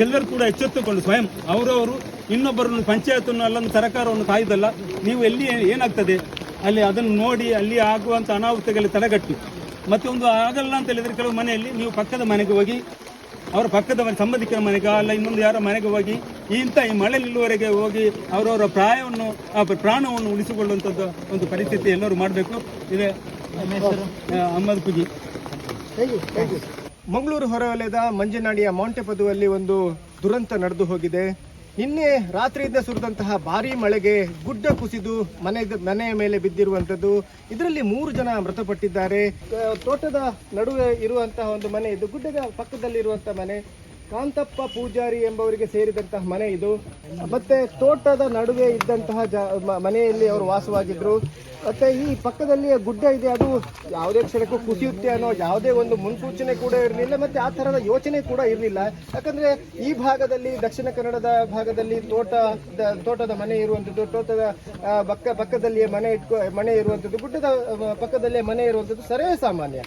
ಎಲ್ಲರೂ ಕೂಡ ಎಚ್ಚೆತ್ತುಕೊಂಡು ಸ್ವಯಂ ಅವರವರು ಇನ್ನೊಬ್ಬರನ್ನು ಪಂಚಾಯತನ್ನು ಅಲ್ಲೊಂದು ಸರ್ಕಾರವನ್ನು ಕಾಯ್ದಲ್ಲ. ನೀವು ಎಲ್ಲಿ ಏನಾಗ್ತದೆ? ಅಲ್ಲಿ ಅದನ್ನು ನೋಡಿ ಅಲ್ಲಿ ಆಗುವಂಥ ಅನಾಹುತಗಳಲ್ಲಿ ತಡೆಗಟ್ಟು. ಮತ್ತೆ ಒಂದು ಆಗಲ್ಲ ಅಂತ ಹೇಳಿದ್ರೆ ಕೆಲವು ಮನೆಯಲ್ಲಿ ನೀವು ಪಕ್ಕದ ಮನೆಗೆ ಹೋಗಿ ಅವರ ಪಕ್ಕದ ಮನೆ ಸಂಬಂಧಿಕರ ಮನೆಗೆ ಅಲ್ಲ ಇನ್ನೊಂದು ಯಾರ ಮನೆಗೆ ಹೋಗಿ ಇಂಥ ಈ ಮಳೆ ನಿಲ್ಲುವವರೆಗೆ ಹೋಗಿ ಅವರವರ ಪ್ರಾಯವನ್ನು ಆ ಪ್ರಾಣವನ್ನು ಉಳಿಸಿಕೊಳ್ಳುವಂಥದ್ದು ಒಂದು ಪರಿಸ್ಥಿತಿ ಎಲ್ಲರೂ ಮಾಡಬೇಕು. ಇದೆ. ಅಹಮದ್ ಪುಜಿ. ಮಂಗಳೂರು ಹೊರವಲಯದ ಮಂಜನಾಡಿಯ ಮೌಂಟೆಪದುವಲ್ಲಿ ಒಂದು ದುರಂತ ನಡೆದು ಹೋಗಿದೆ. ನಿನ್ನೆ ರಾತ್ರಿಯಿಂದ ಸುರಿದಂತಹ ಭಾರೀ ಮಳೆಗೆ ಗುಡ್ಡ ಕುಸಿದು ಮನೆ, ಮನೆಯ ಮೇಲೆ ಬಿದ್ದಿರುವಂಥದ್ದು. ಇದರಲ್ಲಿ ಮೂರು ಜನ ಮೃತಪಟ್ಟಿದ್ದಾರೆ. ತೋಟದ ನಡುವೆ ಇರುವಂತಹ ಒಂದು ಮನೆ ಇದು. ಗುಡ್ಡದ ಪಕ್ಕದಲ್ಲಿ ಇರುವಂತಹ ಮನೆ. ಕಾಂತಪ್ಪ ಪೂಜಾರಿ ಎಂಬವರಿಗೆ ಸೇರಿದಂತಹ ಮನೆ ಇದು. ಮತ್ತೆ ತೋಟದ ನಡುವೆ ಇದ್ದಂತಹ ಮನೆಯಲ್ಲಿ ಅವರು ವಾಸವಾಗಿದ್ರು. ಮತ್ತೆ ಈ ಪಕ್ಕದಲ್ಲಿ ಗುಡ್ಡ ಇದೆ, ಅದು ಯಾವುದೇ ಕ್ಷಣಕ್ಕೂ ಕುಸಿಯುತ್ತೆ ಅನ್ನೋ ಯಾವುದೇ ಒಂದು ಮುನ್ಸೂಚನೆ ಕೂಡ ಇರಲಿಲ್ಲ, ಮತ್ತೆ ಆ ತರದ ಯೋಚನೆ ಕೂಡ ಇರಲಿಲ್ಲ. ಯಾಕಂದ್ರೆ ಈ ಭಾಗದಲ್ಲಿ, ದಕ್ಷಿಣ ಕನ್ನಡದ ಭಾಗದಲ್ಲಿ ತೋಟ, ತೋಟದ ಮನೆ ಇರುವಂಥದ್ದು, ತೋಟದ ಪಕ್ಕ, ಪಕ್ಕದಲ್ಲಿಯೇ ಮನೆ ಇಟ್ಕೊ, ಮನೆ ಇರುವಂಥದ್ದು, ಗುಡ್ಡದ ಪಕ್ಕದಲ್ಲೇ ಮನೆ ಇರುವಂಥದ್ದು ಸರೇ ಸಾಮಾನ್ಯ.